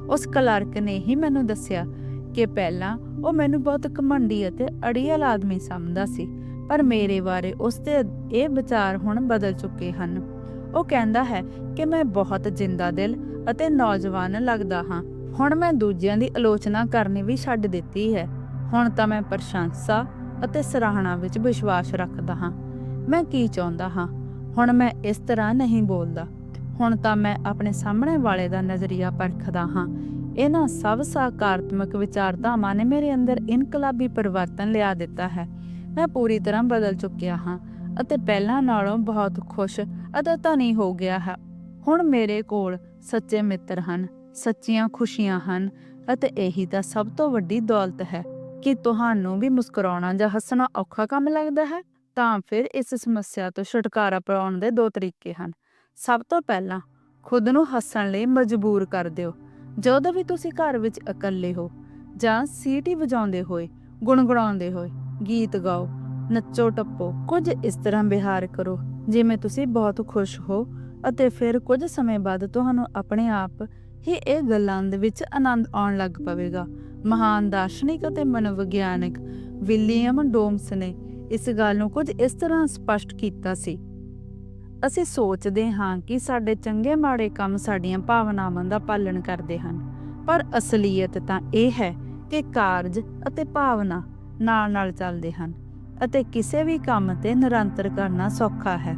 ਉਸ ਕਲਰਕ ਨੇ ਹੀ ਮੈਨੂੰ ਦੱਸਿਆ ਕਿ ਪਹਿਲਾਂ ਉਹ ਮੈਨੂੰ ਬਹੁਤ ਘਮੰਡੀ ਅਤੇ ਅੜੀਅਲ ਆਦਮੀ ਸਮਝਦਾ ਸੀ, ਪਰ ਮੇਰੇ ਬਾਰੇ ਉਸ ਦੇ ਇਹ ਵਿਚਾਰ ਹੁਣ ਬਦਲ ਚੁੱਕੇ ਹਨ। ਉਹ ਕਹਿੰਦਾ ਹੈ ਕਿ ਮੈਂ ਬਹੁਤ ਜਿੰਦਾ ਦਿਲ ਅਤੇ ਨੌਜਵਾਨ ਲੱਗਦਾ ਹਾਂ। ਹੁਣ ਮੈਂ ਦੂਜਿਆਂ ਦੀ ਆਲੋਚਨਾ ਕਰਨੀ ਵੀ ਛੱਡ ਦਿੱਤੀ ਹੈ। ਹੁਣ ਤਾਂ ਮੈਂ ਪ੍ਰਸ਼ੰਸਾ ਅਤੇ ਸਰਾਹਣਾ ਵਿੱਚ ਵਿਸ਼ਵਾਸ ਰੱਖਦਾ ਹਾਂ। ਮੈਂ ਕੀ ਚਾਹੁੰਦਾ ਹਾਂ? ਹੁਣ ਮੈਂ ਇਸ ਤਰ੍ਹਾਂ ਨਹੀਂ ਬੋਲਦਾ। ਹੁਣ ਤਾਂ ਮੈਂ ਆਪਣੇ ਸਾਹਮਣੇ ਵਾਲੇ ਦਾ ਨਜ਼ਰੀਆ ਪਰਖਦਾ ਹਾਂ। ਇਹਨਾਂ ਸਭ ਸਕਾਰਾਤਮਕ ਵਿਚਾਰਧਾਵਾਂ ਨੇ ਮੇਰੇ ਅੰਦਰ ਇਨਕਲਾਬੀ ਪਰਿਵਰਤਨ ਲਿਆ ਦਿੱਤਾ ਹੈ। ਮੈਂ ਪੂਰੀ ਤਰ੍ਹਾਂ ਬਦਲ ਚੁੱਕਿਆ ਹਾਂ ਅਤੇ ਪਹਿਲਾਂ ਨਾਲੋਂ ਬਹੁਤ ਖੁਸ਼ ਅਤੇ ਧਨੀ ਹੋ ਗਿਆ ਹਾਂ। ਹੁਣ ਮੇਰੇ ਕੋਲ ਸੱਚੇ ਮਿੱਤਰ ਹਨ, ਸੱਚੀਆਂ ਖੁਸ਼ੀਆਂ ਹਨ ਅਤੇ ਇਹੀ ਤਾਂ ਸਭ ਤੋਂ ਵੱਡੀ ਦੌਲਤ ਹੈ। ਕਿ ਤੁਹਾਨੂੰ ਵੀ ਮੁਸਕਰਾਉਣਾ ਜਾਂ ਹੱਸਣਾ ਔਖਾ ਕੰਮ ਲੱਗਦਾ ਹੈ? ਤਾਂ ਫਿਰ ਇਸ ਸਮੱਸਿਆ ਤੋਂ ਛੁਟਕਾਰਾ ਪਾਉਣ ਦੇ ਦੋ ਤਰੀਕੇ ਹਨ। ਸਭ ਤੋਂ ਪਹਿਲਾਂ, ਖੁਦ ਨੂੰ ਹੱਸਣ ਲਈ ਮਜਬੂਰ ਕਰ ਦਿਓ। ਜਦੋਂ ਵੀ ਤੁਸੀਂ ਘਰ ਵਿੱਚ ਇਕੱਲੇ ਹੋ ਜਾਂ ਸੀਟੀ ਵਜਾਉਂਦੇ ਹੋਏ ਗੁੰਗਣਾਉਂਦੇ ਹੋਏ ਗੀਤ ਗਾਓ, ਨੱਚੋ, ਟੱਪੋ, ਕੁਝ ਇਸ ਤਰ੍ਹਾਂ ਵਿਹਾਰ ਕਰੋ, ਜਿਵੇਂ ਤੁਸੀਂ ਬਹੁਤ ਖੁਸ਼ ਹੋ ਅਤੇ ਫਿਰ ਕੁਝ ਸਮੇਂ ਬਾਅਦ ਤੁਹਾਨੂੰ ਆਪਣੇ ਆਪ ਹੀ ਇਹ ਗੱਲਾਂ ਦੇ ਵਿੱਚ ਆਨੰਦ ਆਉਣ ਲੱਗ ਪਵੇਗਾ। ਮਹਾਨ ਦਾਰਸ਼ਨਿਕ ਅਤੇ ਮਨੋਵਿਗਿਆਨਕ ਵਿਲੀਅਮ ਡੋਮਸ ਨੇ ਇਸ ਗੱਲ ਨੂੰ ਕੁਝ ਇਸ ਤਰ੍ਹਾਂ ਸਪਸ਼ਟ ਕੀਤਾ ਸੀ। ਅਸੀਂ ਸੋਚਦੇ ਹਾਂ ਕਿ ਸਾਡੇ ਚੰਗੇ ਮਾੜੇ ਕੰਮ ਸਾਡੀਆਂ ਭਾਵਨਾਵਾਂ ਦਾ ਪਾਲਣ ਕਰਦੇ ਹਨ, ਪਰ ਅਸਲੀਅਤ ਤਾਂ ਇਹ ਹੈ ਕਿ ਕਾਰਜ ਅਤੇ ਭਾਵਨਾ ਨਾਲ-ਨਾਲ ਚੱਲਦੇ ਹਨ ਅਤੇ ਕਿਸੇ ਵੀ ਕੰਮ ਤੇ ਨਿਰੰਤਰ ਕਰਨਾ ਸੌਖਾ ਹੈ।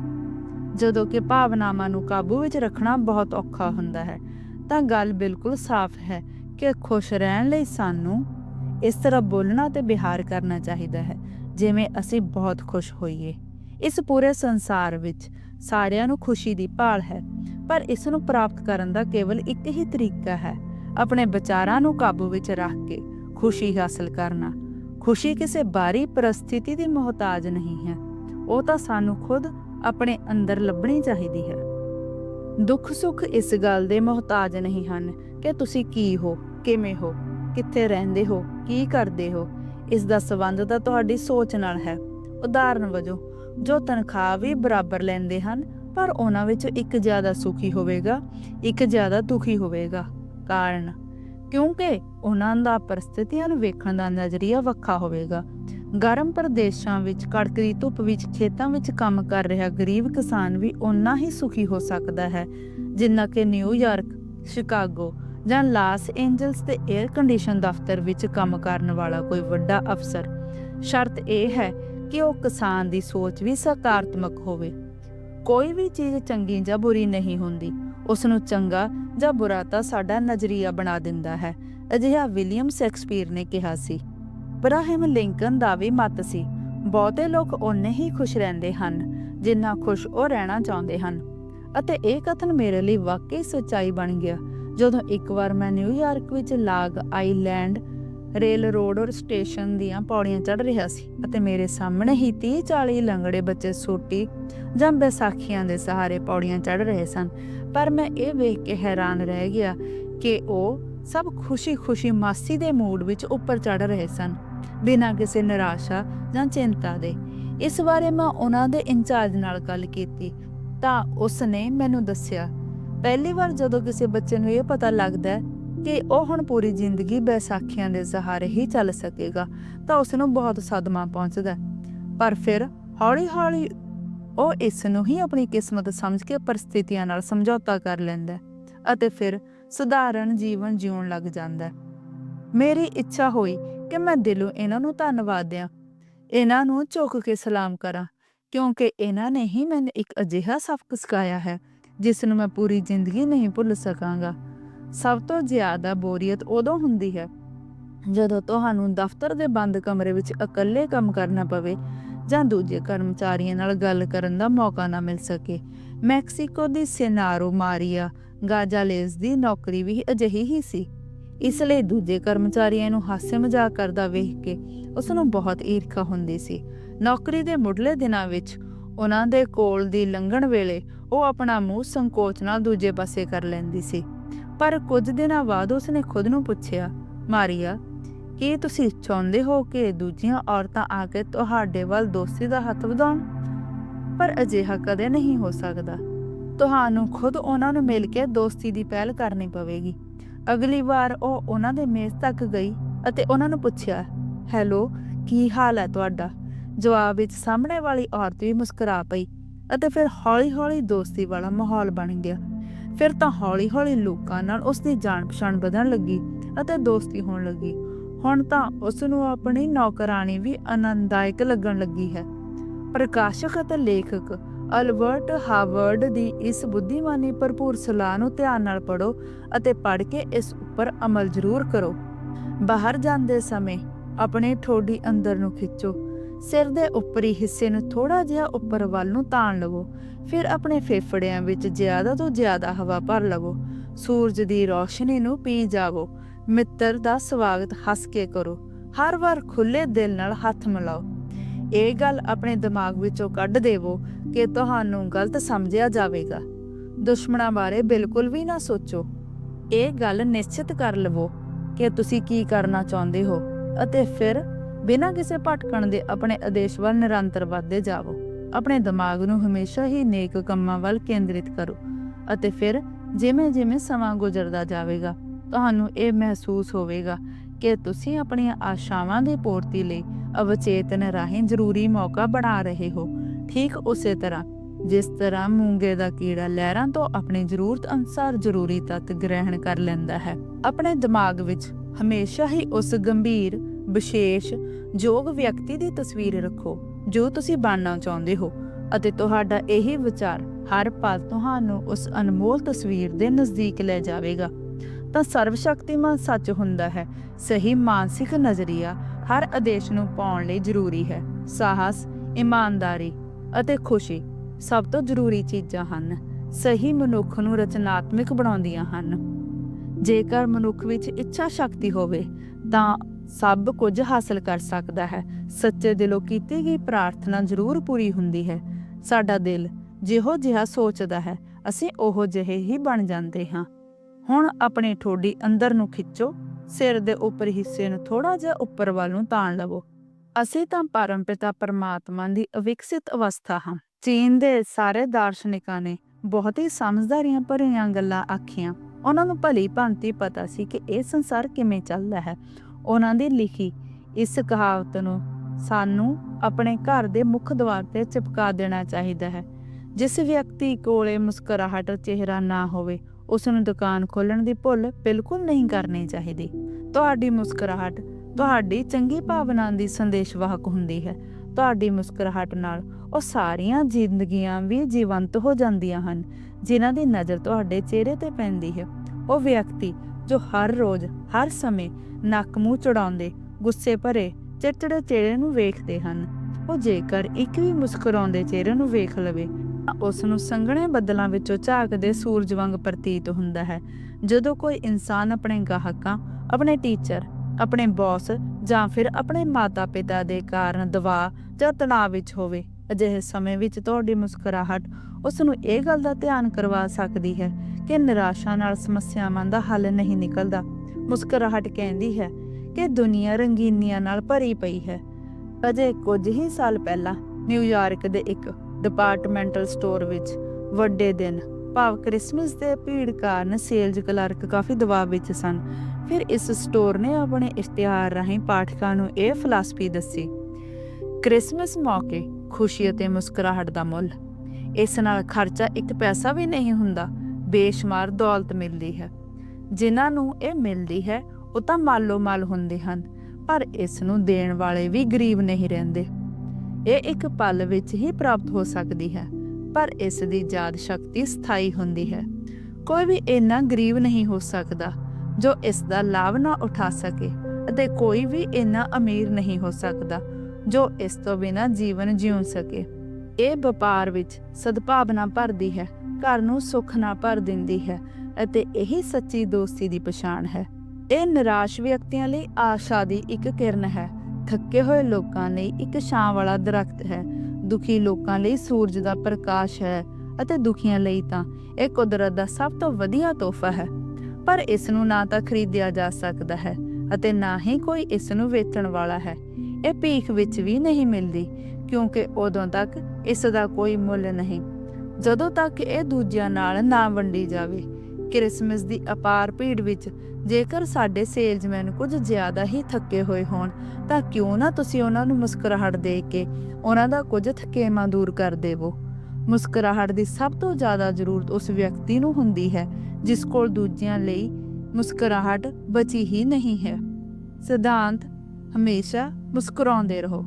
ਜਦੋਂ ਕਿ ਭਾਵਨਾਵਾਂ ਨੂੰ ਕਾਬੂ ਵਿੱਚ ਰੱਖਣਾ ਬਹੁਤ ਔਖਾ ਹੁੰਦਾ ਹੈ, ਤਾਂ ਗੱਲ ਬਿਲਕੁਲ ਸਾਫ਼ ਹੈ ਕਿ ਖੁਸ਼ ਰਹਿਣ ਲਈ ਸਾਨੂੰ ਇਸ ਤਰ੍ਹਾਂ ਬੋਲਣਾ ਤੇ ਵਿਹਾਰ ਕਰਨਾ ਚਾਹੀਦਾ ਹੈ ਜਿਵੇਂ ਅਸੀਂ ਬਹੁਤ ਖੁਸ਼ ਹੋਈਏ। ਇਸ ਪੂਰੇ ਸੰਸਾਰ ਵਿੱਚ ਸਾਰਿਆਂ ਨੂੰ ਖੁਸ਼ੀ ਦੀ ਭਾਲ ਹੈ, ਪਰ ਇਸ ਨੂੰ ਪ੍ਰਾਪਤ ਕਰਨ ਦਾ ਕੇਵਲ ਇੱਕ ਹੀ ਤਰੀਕਾ ਹੈ, ਆਪਣੇ ਵਿਚਾਰਾਂ ਨੂੰ ਕਾਬੂ ਵਿੱਚ ਰੱਖ ਕੇ ਖੁਸ਼ੀ ਹਾਸਲ ਕਰਨਾ। ਖੁਸ਼ੀ ਕਿਸੇ ਬਾਹਰੀ ਪਰਿਸਥਿਤੀ ਦੀ ਮੁਹਤਾਜ ਨਹੀਂ ਹੈ, ਉਹ ਤਾਂ ਸਾਨੂੰ ਖੁਦ ਆਪਣੇ ਅੰਦਰ ਲੱਭਣੀ ਚਾਹੀਦੀ ਹੈ। ਦੁੱਖ ਸੁੱਖ ਇਸ ਗੱਲ ਦੇ ਮੁਹਤਾਜ ਨਹੀਂ ਹਨ ਕਿ ਤੁਸੀਂ ਕੀ ਹੋ, ਕਿਵੇਂ ਹੋ, ਕਿੱਥੇ ਰਹਿੰਦੇ ਹੋ, ਕੀ ਕਰਦੇ ਹੋ ਇਸ ਦਾ ਸਬੰਧ ਤਾਂ ਤੁਹਾਡੀ ਸੋਚ ਨਾਲ ਹੈ। ਉਦਾਹਰਨ ਵਜੋਂ, ਜੋ ਤਨਖਾਹ ਵੀ ਬਰਾਬਰ ਲੈਂਦੇ ਹਨ, ਪਰ ਉਹਨਾਂ ਵਿੱਚੋਂ ਇੱਕ ਜ਼ਿਆਦਾ ਸੁਖੀ ਹੋਵੇਗਾ, ਇੱਕ ਜ਼ਿਆਦਾ ਦੁਖੀ ਹੋਵੇਗਾ। ਕਾਰਨ, ਕਿਉਂਕਿ ਉਹਨਾਂ ਦਾ ਪਰਿਸਥਿਤੀਆਂ ਨੂੰ ਵੇਖਣ ਦਾ ਨਜ਼ਰੀਆ ਵੱਖਾ ਹੋਵੇਗਾ। ਗਰਮ ਪ੍ਰਦੇਸ਼ਾਂ ਵਿੱਚ, ਕੜਕਦੀ ਧੁੱਪ ਵਿੱਚ, ਖੇਤਾਂ ਵਿੱਚ ਕੰਮ ਕਰ ਰਿਹਾ ਗਰੀਬ ਕਿਸਾਨ ਵੀ ਓਨਾ ਹੀ ਸੁਖੀ ਹੋ ਸਕਦਾ ਹੈ, ਜਿੰਨਾ ਕਿ ਨਿਊਯਾਰਕ ਸ਼ਿਕਾਗੋ ਜਾਂ ਲਾਸ ਐਂਜਲਸ ਦੇ 에ਅਰ ਕੰਡੀਸ਼ਨ ਦਫ਼ਤਰ ਵਿੱਚ ਕੰਮ ਕਰਨ ਵਾਲਾ ਕੋਈ ਵੱਡਾ ਅਫਸਰ। ਸ਼ਰਤ ਇਹ ਹੈ ਕਿ ਉਹ ਕਿਸਾਨ ਦੀ ਸੋਚ ਵੀ ਸਕਾਰਾਤਮਕ ਹੋਵੇ। ਕੋਈ ਵੀ ਚੀਜ਼ ਚੰਗੀ ਜਾਂ ਬੁਰੀ ਨਹੀਂ ਹੁੰਦੀ। ਉਸ ਨੂੰ ਚੰਗਾ ਜਾਂ ਬੁਰਾ ਤਾਂ ਸਾਡਾ ਨਜ਼ਰੀਆ ਬਣਾ ਦਿੰਦਾ ਹੈ, ਅਜਿਹਾ ਵਿਲੀਅਮ ਸ਼ੇਕਸਪੀਅਰ ਨੇ ਕਿਹਾ ਸੀ। ਬਰਾਹਮ ਲਿੰਕਨ ਦਾ ਵੀ ਮਤ ਸੀ। ਬਹੁਤੇ ਲੋਕ ਓਨੇ ਹੀ ਖੁਸ਼ ਰਹਿੰਦੇ ਹਨ, ਜਿੰਨਾ ਖੁਸ਼ ਉਹ ਰਹਿਣਾ ਚਾਹੁੰਦੇ ਹਨ। ਅਤੇ ਇਹ ਕਥਨ ਮੇਰੇ ਲਈ ਵਾਕਈ ਸੱਚਾਈ ਬਣ ਗਿਆ। ਜਦੋਂ ਇੱਕ ਵਾਰ ਮੈਂ ਨਿਊਯਾਰਕ ਵਿੱਚ ਲਾਗ ਆਈਲੈਂਡ ਰੇਲ ਰੋਡ ਔਰ ਸਟੇਸ਼ਨ ਦੀਆਂ ਪੌੜੀਆਂ ਚੜ੍ਹ ਰਿਹਾ ਸੀ ਅਤੇ ਮੇਰੇ ਸਾਹਮਣੇ ਹੀ 30 40 ਲੰਗੜੇ ਬੱਚੇ ਸੋਟੀ ਜਾਂ ਬੈਸਾਖੀਆਂ ਦੇ ਸਹਾਰੇ ਪੌੜੀਆਂ ਚੜ੍ਹ ਰਹੇ ਸਨ। ਪਰ ਮੈਂ ਇਹ ਵੇਖ ਕੇ ਹੈਰਾਨ ਰਹਿ ਗਿਆ ਕਿ ਉਹ ਸਭ ਖੁਸ਼ੀ-ਖੁਸ਼ੀ ਮਾਸੀ ਦੇ ਮੂਡ ਵਿੱਚ ਉੱਪਰ ਚੜ ਰਹੇ ਸਨ, ਬਿਨਾਂ ਕਿਸੇ ਨਿਰਾਸ਼ਾ ਜਾਂ ਚਿੰਤਾ ਦੇ। ਇਸ ਬਾਰੇ ਮੈਂ ਉਹਨਾਂ ਦੇ ਇੰਚਾਰਜ ਨਾਲ ਗੱਲ ਕੀਤੀ ਤਾਂ ਉਸ ਨੇ ਮੈਨੂੰ ਦੱਸਿਆ ਪਹਿਲੀ ਵਾਰ ਜਦੋਂ ਕਿਸੇ ਬੱਚੇ ਨੂੰ ਇਹ ਪਤਾ ਲੱਗਦਾ ਹੈ ਕਿ ਉਹ ਹੁਣ ਪੂਰੀ ਜ਼ਿੰਦਗੀ ਬੈਸਾਖੀਆਂ ਦੇ ਸਹਾਰੇ ਹੀ ਚੱਲ ਸਕੇਗਾ, ਤਾਂ ਉਸ ਨੂੰ ਬਹੁਤ ਸਦਮਾ ਪਹੁੰਚਦਾ ਪਰ ਫਿਰ ਹੌਲੀ-ਹੌਲੀ ਉਹ ਇਸ ਨੂੰ ਹੀ ਆਪਣੀ ਕਿਸਮਤ ਸਮਝ ਕੇ ਪਰਿਸਥਿਤੀਆਂ ਨਾਲ ਸਮਝੌਤਾ ਕਰ ਲੈਂਦਾ ਅਤੇ ਫਿਰ ਸਧਾਰਨ ਜੀਵਨ ਜਿਉਣ ਲੱਗ ਜਾਂਦਾ ਮੇਰੀ ਇੱਛਾ ਹੋਈ ਕਿ ਮੈਂ ਦਿਲੋਂ ਇਹਨਾਂ ਨੂੰ ਧੰਨਵਾਦ ਦਿਆਂ, ਇਹਨਾਂ ਨੂੰ ਝੁਕ ਕੇ ਸਲਾਮ ਕਰਾਂ, ਕਿਉਂਕਿ ਇਹਨਾਂ ਨੇ ਹੀ ਮੈਨੂੰ ਇੱਕ ਅਜਿਹਾ ਸਬਕ ਸਿਖਾਇਆ ਹੈ ਜਿਸ ਨੂੰ ਮੈਂ ਪੂਰੀ ਜ਼ਿੰਦਗੀ ਨਹੀਂ ਭੁੱਲ ਸਕਾਂਗਾ। ਸਭ ਤੋਂ ਜ਼ਿਆਦਾ ਬੋਰੀਅਤ ਉਦੋਂ ਹੁੰਦੀ ਹੈ ਜਦੋਂ ਤੁਹਾਨੂੰ ਦਫ਼ਤਰ ਦੇ ਬੰਦ ਕਮਰੇ ਵਿੱਚ ਇਕੱਲੇ ਕੰਮ ਕਰਨਾ ਪਵੇ ਜਾਂ ਦੂਜੇ ਕਰਮਚਾਰੀਆਂ ਨਾਲ ਗੱਲ ਕਰਨ ਦਾ ਮੌਕਾ ਨਾ ਮਿਲ ਸਕੇ। ਮੈਕਸੀਕੋ ਦੀ ਸਿਨਾਰੋ ਮਾਰੀਆ ਗਾਜਾਲੇਸ ਦੀ ਨੌਕਰੀ ਵੀ ਅਜਿਹੀ ਹੀ ਸੀ। ਇਸ ਲਈ ਦੂਜੇ ਕਰਮਚਾਰੀਆਂ ਨੂੰ ਹਾਸੇ ਮਜ਼ਾਕ ਕਰਦਾ ਵੇਖ ਕੇ ਉਸ ਨੂੰ ਬਹੁਤ ਈਰਖਾ ਹੁੰਦੀ ਸੀ। ਨੌਕਰੀ ਦੇ ਮੁੱਢਲੇ ਦਿਨਾਂ ਵਿੱਚ ਉਹਨਾਂ ਦੇ ਕੋਲ ਦੀ ਲੰਘਣ ਵੇਲੇ ਉਹ ਆਪਣਾ ਮੂੰਹ ਸੰਕੋਚ ਨਾਲ ਦੂਜੇ ਪਾਸੇ ਕਰ ਲੈਂਦੀ ਸੀ। ਪਰ ਕੁਝ ਦਿਨਾਂ ਬਾਅਦ ਉਸਨੇ ਖੁਦ ਨੂੰ ਪੁੱਛਿਆ, ਮਾਰੀਆ ਕੀ ਤੁਸੀਂ ਚਾਹੁੰਦੇ ਹੋ ਕਿ ਦੂਜੀਆਂ ਔਰਤਾਂ ਆ ਕੇ ਤੁਹਾਡੇ ਵੱਲ ਦੋਸਤੀ ਦਾ ਹੱਥ ਵਧਾਉਣ? ਪਰ ਅਜਿਹਾ ਕਦੇ ਨਹੀਂ ਹੋ ਸਕਦਾ। ਤੁਹਾਨੂੰ ਖੁਦ ਉਹਨਾਂ ਨੂੰ ਮਿਲ ਕੇ ਦੋਸਤੀ ਦੀ ਪਹਿਲ ਕਰਨੀ ਪਵੇਗੀ। ਅਗਲੀ ਵਾਰ ਉਹ ਉਹਨਾਂ ਦੇ ਮੇਜ਼ ਤੱਕ ਗਈ ਅਤੇ ਉਹਨਾਂ ਨੂੰ ਪੁੱਛਿਆ, ਹੈਲੋ, ਕੀ ਹਾਲ ਹੈ ਤੁਹਾਡਾ? ਜਵਾਬ ਵਿੱਚ ਸਾਹਮਣੇ ਵਾਲੀ ਔਰਤ ਵੀ ਮੁਸਕਰਾ ਪਈ ਅਤੇ ਫਿਰ ਹੌਲੀ-ਹੌਲੀ ਦੋਸਤੀ ਵਾਲਾ ਮਾਹੌਲ ਬਣ ਗਿਆ। ਫਿਰ ਤਾਂ ਹੌਲੀ-ਹੌਲੀ ਲੋਕਾਂ ਨਾਲ ਉਸ ਦੀ ਜਾਣ ਪਛਾਣ ਵਧਣ ਲੱਗੀ ਅਤੇ ਦੋਸਤੀ ਹੋਣ ਲੱਗੀ। ਹੁਣ ਤਾਂ ਉਸ ਨੂੰ ਆਪਣੀ ਨੌਕਰਾਨੀ ਵੀ ਆਨੰਦਦਾਇਕ ਲੱਗਣ ਲੱਗੀ ਹੈ। ਪ੍ਰਕਾਸ਼ਕ ਅਤੇ ਲੇਖਕ ਅਲਬਰਟ ਹਾਵਰਡ ਦੀ ਇਸ ਬੁੱਧੀਮਾਨੀ ਭਰਪੂਰ ਸਲਾਹ ਨੂੰ ਧਿਆਨ ਨਾਲ ਪੜੋ ਅਤੇ ਪੜ੍ਹ ਕੇ ਇਸ ਉੱਪਰ ਅਮਲ ਜ਼ਰੂਰ ਕਰੋ। ਬਾਹਰ ਜਾਂਦੇ ਸਮੇਂ ਆਪਣੇ ਠੋਡੀ ਅੰਦਰ ਨੂੰ ਖਿੱਚੋ ਸਿਰ ਦੇ ਉੱਪਰੀ ਹਿੱਸੇ ਨੂੰ ਥੋੜਾ ਜਿਹਾ ਉੱਪਰ ਵੱਲ ਨੂੰ ਤਾਣ ਲਵੋ। ਫਿਰ ਆਪਣੇ ਫੇਫੜਿਆਂ ਵਿੱਚ ਜ਼ਿਆਦਾ ਤੋਂ ਜ਼ਿਆਦਾ ਹਵਾ ਭਰ ਲਵੋ। ਸੂਰਜ ਦੀ ਰੌਸ਼ਨੀ ਨੂੰ ਪੀ ਜਾਵੋ। ਮਿੱਤਰ ਦਾ ਸਵਾਗਤ ਹੱਸ ਕੇ ਕਰੋ। ਹਰ ਵਾਰ ਖੁੱਲੇ ਦਿਲ ਨਾਲ ਹੱਥ ਮਿਲਾਓ। ਇਹ ਗੱਲ ਆਪਣੇ ਦਿਮਾਗ ਵਿੱਚੋਂ ਕੱਢ ਦੇਵੋ ਕਿ ਤੁਹਾਨੂੰ ਗਲਤ ਸਮਝਿਆ ਜਾਵੇਗਾ। ਦੁਸ਼ਮਣਾਂ ਬਾਰੇ ਬਿਲਕੁਲ ਵੀ ਨਾ ਸੋਚੋ। ਇਹ ਗੱਲ ਨਿਸ਼ਚਿਤ ਕਰ ਲਵੋ ਕਿ ਤੁਸੀਂ ਕੀ ਕਰਨਾ ਚਾਹੁੰਦੇ ਹੋ ਅਤੇ ਫਿਰ ਬਿਨਾਂ ਕਿਸੇ ਭਟਕਣ ਦੇ ਆਪਣੇ ਆਦੇਸ਼ ਵੱਲ ਨਿਰੰਤਰ ਵਧਦੇ ਜਾਵੋ। ਆਪਣੇ ਦਿਮਾਗ ਨੂੰ ਹਮੇਸ਼ਾ ਹੀ ਨੇਕ ਕੰਮਾਂ ਵੱਲ ਕੇਂਦਰਿਤ ਕਰੋ ਅਤੇ ਫਿਰ ਜਿਵੇਂ-ਜਿਵੇਂ ਸਮਾਂ ਗੁਜ਼ਰਦਾ ਜਾਵੇਗਾ, ਤੁਹਾਨੂੰ ਇਹ ਮਹਿਸੂਸ ਹੋਵੇਗਾ ਕਿ ਤੁਸੀਂ ਆਪਣੀਆਂ ਆਸ਼ਾਵਾਂ ਦੀ ਪੂਰਤੀ ਲਈ ਅਵਚੇਤਨ ਰਾਹੀਂ ਜ਼ਰੂਰੀ ਮੌਕਾ ਬਣਾ ਰਹੇ ਹੋ। ਠੀਕ ਉਸੇ ਤਰ੍ਹਾਂ, ਜਿਸ ਤਰ੍ਹਾਂ ਮੂੰਗੇ ਦਾ ਕੀੜਾ ਲਹਿਰਾਂ ਤੋਂ ਆਪਣੀ ਜ਼ਰੂਰਤ ਅਨੁਸਾਰ ਜ਼ਰੂਰੀ ਤੱਤ ਗ੍ਰਹਿਣ ਕਰ ਲੈਂਦਾ ਹੈ। ਆਪਣੇ ਦਿਮਾਗ ਵਿੱਚ ਹਮੇਸ਼ਾ ਹੀ ਉਸ ਗੰਭੀਰ ਵਿਸ਼ੇਸ਼ ਯੋਗ ਵਿਅਕਤੀ ਦੀ ਤਸਵੀਰ ਰੱਖੋ, ਜੋ ਤੁਸੀਂ ਬਣਨਾ ਚਾਹੁੰਦੇ ਹੋ, ਅਤੇ ਤੁਹਾਡਾ ਇਹੀ ਵਿਚਾਰ ਹਰ ਪਲ ਤੁਹਾਨੂੰ ਉਸ ਅਨਮੋਲ ਤਸਵੀਰ ਦੇ ਨਜ਼ਦੀਕ ਲੈ ਜਾਵੇਗਾ। ਤਾਂ ਸਰਵਸ਼ਕਤੀਮਾਨ ਸੱਚ ਹੁੰਦਾ ਹੈ, ਸਹੀ ਮਾਨਸਿਕ ਨਜ਼ਰੀਆ ਹਰ ਆਦੇਸ਼ ਨੂੰ ਪਾਉਣ ਲਈ ਜ਼ਰੂਰੀ ਹੈ। ਸਾਹਸ, ਇਮਾਨਦਾਰੀ ਅਤੇ ਖੁਸ਼ੀ ਸਭ ਤੋਂ ਜ਼ਰੂਰੀ ਚੀਜ਼ਾਂ ਹਨ। ਸਹੀ ਮਨੁੱਖ ਨੂੰ ਰਚਨਾਤਮਕ ਬਣਾਉਂਦੀਆਂ ਹਨ। ਜੇਕਰ ਮਨੁੱਖ ਵਿੱਚ ਇੱਛਾ ਸ਼ਕਤੀ ਹੋਵੇ, ਤਾਂ ਸਭ ਕੁਝ ਹਾਸਲ ਕਰ ਸਕਦਾ ਹੈ। ਸੱਚੇ ਦਿਲੋਂ ਕੀਤੀ ਗਈ ਪ੍ਰਾਰਥਨਾ ਜ਼ਰੂਰ ਪੂਰੀ ਹੁੰਦੀ ਹੈ। ਸਾਡਾ ਦਿਲ ਜਿਹੋ ਜਿਹਾ ਸੋਚਦਾ ਹੈ, ਅਸੀਂ ਉਹੋ ਜਿਹੇ ਹੀ ਬਣ ਜਾਂਦੇ ਹਾਂ। ਹੁਣ ਆਪਣੀ ਠੋਡੀ ਅੰਦਰ ਨੂੰ ਖਿੱਚੋ, ਸਿਰ ਦੇ ਉੱਪਰ ਹਿੱਸੇ ਨੂੰ ਥੋੜਾ ਜਿਹਾ ਉੱਪਰ ਵੱਲ ਨੂੰ ਤਾਣ ਲਵੋ। ਅਸੀਂ ਤਾਂ ਪਰਮਪਿਤਾ ਪਰਮਾਤਮਾ ਦੀ ਅਵਿਕਸਿਤ ਅਵਸਥਾ ਹਾਂ। ਚੀਨ ਦੇ ਸਾਰੇ ਦਾਰਸ਼ਨਿਕਾਂ ਨੇ ਬਹੁਤ ਹੀ ਸਮਝਦਾਰੀਆਂ ਭਰੀਆਂ ਗੱਲਾਂ ਆਖੀਆਂ। ਉਹਨਾਂ ਨੂੰ ਭਲੀ ਭਾਂਤੀ ਪਤਾ ਸੀ ਕਿ ਇਹ ਸੰਸਾਰ ਕਿਵੇਂ ਚੱਲਦਾ ਹੈ। ਉਹਨਾਂ ਦੀ ਲਿਖੀ। ਇਸ ਕਹਾਵਤ ਨੂੰ ਸਾਨੂੰ ਆਪਣੇ ਘਰ ਦੇ ਮੁੱਖ ਦੁਆਰ ਤੇ ਚਿਪਕਾ ਦੇਣਾ ਚਾਹੀਦਾ ਹੈ। ਜਿਸ ਵਿਅਕਤੀ ਕੋਲੇ ਮੁਸਕਰਾਹਟ ਚਿਹਰਾ ਨਾ ਹੋਵੇ, ਉਸ ਨੂੰ ਦੁਕਾਨ ਖੋਲਣ ਦੀ ਭੁੱਲ ਬਿਲਕੁਲ ਨਹੀਂ ਕਰਨੀ ਚਾਹੀਦੀ। ਤੁਹਾਡੀ ਮੁਸਕਰਾਹਟ ਤੁਹਾਡੀ ਚੰਗੀ ਭਾਵਨਾ ਦੀ ਸੰਦੇਸ਼ਵਾਹਕ ਹੁੰਦੀ ਹੈ। ਤੁਹਾਡੀ ਮੁਸਕਰਾਹਟ ਨਾਲ ਉਹ ਸਾਰੀਆਂ ਜ਼ਿੰਦਗੀਆਂ ਵੀ ਜੀਵੰਤ ਹੋ ਜਾਂਦੀਆਂ ਹਨ, ਜਿਨ੍ਹਾਂ ਦੀ ਨਜ਼ਰ ਤੁਹਾਡੇ ਚਿਹਰੇ ਤੇ ਪੈਂਦੀ ਹੈ। ਉਹ ਵਿਅਕਤੀ ਜੋ ਹਰ ਰੋਜ਼, ਹਰ ਸਮੇਂ ਨੱਕ ਮੂੰਹ ਚੜਾਉਂਦੇ, ਗੁੱਸੇ ਭਰੇ, ਚਿੜਚਿੜੇ ਚਿਹਰੇ ਨੂੰ ਵੇਖਦੇ ਹਨ। ਉਹ ਜੇਕਰ ਇੱਕ ਵੀ ਮੁਸਕਰਾਉਂਦੇ ਚਿਹਰੇ ਨੂੰ ਵੇਖ ਲਵੇ, ਤਾਂ ਉਸ ਨੂੰ ਸੰਘਣੇ ਬੱਦਲਾਂ ਵਿੱਚੋਂ ਝਾਕਦੇ ਸੂਰਜ ਵਾਂਗ ਪ੍ਰਤੀਤ ਹੁੰਦਾ ਹੈ। ਜਦੋਂ ਕੋਈ ਇਨਸਾਨ ਆਪਣੇ ਗਾਹਕਾਂ, ਆਪਣੇ ਟੀਚਰ, ਆਪਣੇ ਬੌਸ ਜਾਂ ਫਿਰ ਆਪਣੇ ਮਾਤਾ-ਪਿਤਾ ਦੇ ਕਾਰਨ ਦਬਾਅ ਜਾਂ ਤਣਾਅ ਵਿੱਚ ਹੋਵੇ ਅਜਿਹੇ ਸਮੇਂ ਵਿੱਚ ਤੁਹਾਡੀ ਮੁਸਕਰਾਹਟ ਉਸ ਨੂੰ ਇਹ ਗੱਲ ਦਾ ਧਿਆਨ ਕਰਵਾ ਸਕਦੀ ਹੈ ਕਿ ਨਿਰਾਸ਼ਾ ਨਾਲ ਸਮੱਸਿਆਵਾਂ ਦਾ ਹੱਲ ਨਹੀਂ ਨਿਕਲਦਾ। ਮੁਸਕਰਾਹਟ ਕਹਿੰਦੀ ਹੈ ਕਿ ਦੁਨੀਆ ਰੰਗੀਨੀਆਂ ਨਾਲ ਭਰੀ ਪਈ ਹੈ। ਅਜੇ ਕੁਝ ਹੀ ਸਾਲ ਪਹਿਲਾਂ ਨਿਊਯਾਰਕ ਦੇ ਇੱਕ ਡਿਪਾਰਟਮੈਂਟਲ ਸਟੋਰ ਵਿੱਚ ਵੱਡੇ ਦਿਨ, ਭਾਵ ਕ੍ਰਿਸਮਸ ਦੇ ਭੀੜ ਕਾਰਨ ਸੇਲਜ਼ ਕਲਰਕ ਕਾਫੀ ਦਬਾਅ ਵਿੱਚ ਸਨ। ਫਿਰ ਇਸ ਸਟੋਰ ਨੇ ਆਪਣੇ ਇਸ਼ਤਿਹਾਰ ਰਾਹੀਂ ਪਾਠਕਾਂ ਨੂੰ ਇਹ ਫਲਸਫੀ ਦੱਸੀ। ਕ੍ਰਿਸਮਸ ਮੌਕੇ ਖੁਸ਼ੀ ਅਤੇ ਮੁਸਕਰਾਹਟ ਦਾ ਮੁੱਲ। ਇਸ ਨਾਲ ਖਰਚਾ ਇੱਕ ਪੈਸਾ ਵੀ ਨਹੀਂ ਹੁੰਦਾ, ਬੇਸ਼ਮਾਰ ਦੌਲਤ ਮਿਲਦੀ ਹੈ। ਜਿਨ੍ਹਾਂ ਨੂੰ ਇਹ ਮਿਲਦੀ ਹੈ, ਉਹ ਤਾਂ ਮਾਲੋ ਮਾਲ ਹੁੰਦੇ ਹਨ, ਪਰ ਇਸ ਨੂੰ ਦੇਣ ਵਾਲੇ ਵੀ ਗਰੀਬ ਨਹੀਂ ਰਹਿੰਦੇ। ਇਹ ਇੱਕ ਪਲ ਵਿੱਚ ਹੀ ਪ੍ਰਾਪਤ ਹੋ ਸਕਦੀ ਹੈ, ਪਰ ਇਸ ਦੀ ਯਾਦ ਸ਼ਕਤੀ ਸਥਾਈ ਹੁੰਦੀ ਹੈ। ਕੋਈ ਵੀ ਇੰਨਾ ਗਰੀਬ ਨਹੀਂ ਹੋ ਸਕਦਾ, ਜੋ ਇਸ ਦਾ ਲਾਭ ਨਾ ਉਠਾ ਸਕੇ ਅਤੇ ਕੋਈ ਵੀ ਇੰਨਾ ਅਮੀਰ ਨਹੀਂ ਹੋ ਸਕਦਾ ਜੋ ਇਸ ਤੋਂ ਬਿਨਾਂ ਜੀਵਨ ਜਿਉ ਸਕੇ। ਇਹ ਵਪਾਰ ਵਿੱਚ ਸਦਭਾਵਨਾ ਭਰਦੀ ਹੈ, ਘਰ ਨੂੰ ਸੁੱਖ ਨਾਲ ਭਰ ਦਿੰਦੀ ਹੈ ਅਤੇ ਇਹੀ ਸੱਚੀ ਦੋਸਤੀ ਦੀ ਪਛਾਣ ਹੈ। ਇਹ ਨਿਰਾਸ਼ ਵਿਅਕਤੀਆਂ ਲਈ ਆਸ਼ਾ ਦੀ ਇੱਕ ਕਿਰਨ ਹੈ। ਥੱਕੇ ਹੋਏ ਲੋਕਾਂ ਲਈ ਇੱਕ ਛਾਂ ਵਾਲਾ ਦਰਖਤ ਹੈ। ਦੁਖੀ ਲੋਕਾਂ ਲਈ ਸੂਰਜ ਦਾ ਪ੍ਰਕਾਸ਼ ਹੈ ਅਤੇ ਦੁਖੀਆਂ ਲਈ ਤਾਂ ਇਹ ਕੁਦਰਤ ਦਾ ਸਭ ਤੋਂ ਵਧੀਆ ਤੋਹਫਾ ਹੈ। ਪਰ ਇਸ ਨੂੰ ਨਾ ਤਾਂ ਖਰੀਦਿਆ ਜਾ ਸਕਦਾ ਹੈ ਅਤੇ ਨਾ ਹੀ ਕੋਈ ਇਸ ਨੂੰ ਵੇਚਣ ਵਾਲਾ ਹੈ। ਇਹ ਭੀਖ ਵਿੱਚ ਵੀ ਨਹੀਂ ਮਿਲਦੀ, ਕਿਉਂਕਿ ਉਦੋਂ ਤੱਕ ਇਸ ਦਾ ਕੋਈ ਮੁੱਲ ਨਹੀਂ। ਜਦੋਂ ਤੱਕ ਇਹ ਦੂਜਿਆਂ ਨਾਲ ਨਾ ਵੰਡੀ ਜਾਵੇ, ਕ੍ਰਿਸਮਸ ਦੀ ਅਪਾਰ ਭੀੜ ਵਿੱਚ ਜੇਕਰ ਸਾਡੇ ਸੇਲਜ਼ਮੈਨ ਕੁਝ ਜ਼ਿਆਦਾ ਹੀ ਥੱਕੇ ਹੋਏ ਹੋਣ, ਤਾਂ ਕਿਉਂ ਨਾ ਤੁਸੀਂ ਉਹਨਾਂ ਨੂੰ ਮੁਸਕਰਾਹਟ ਦੇ ਕੇ ਉਹਨਾਂ ਦਾ ਕੁਝ ਥਕੇਵਾਂ ਦੂਰ ਕਰ ਦੇਵੋ? ਮੁਸਕਰਾਹਟ ਦੀ ਸਭ ਤੋਂ ਜ਼ਿਆਦਾ ਜ਼ਰੂਰਤ ਉਸ ਵਿਅਕਤੀ ਨੂੰ ਹੁੰਦੀ ਹੈ, ਜਿਸ ਕੋਲ ਦੂਜਿਆਂ ਲਈ ਮੁਸਕਰਾਹਟ ਬਚੀ ਹੀ ਨਹੀਂ ਹੈ। ਸਿਧਾਂਤ, ਹਮੇਸ਼ਾ ਮੁਸਕਰਾਉਂਦੇ ਰਹੋ।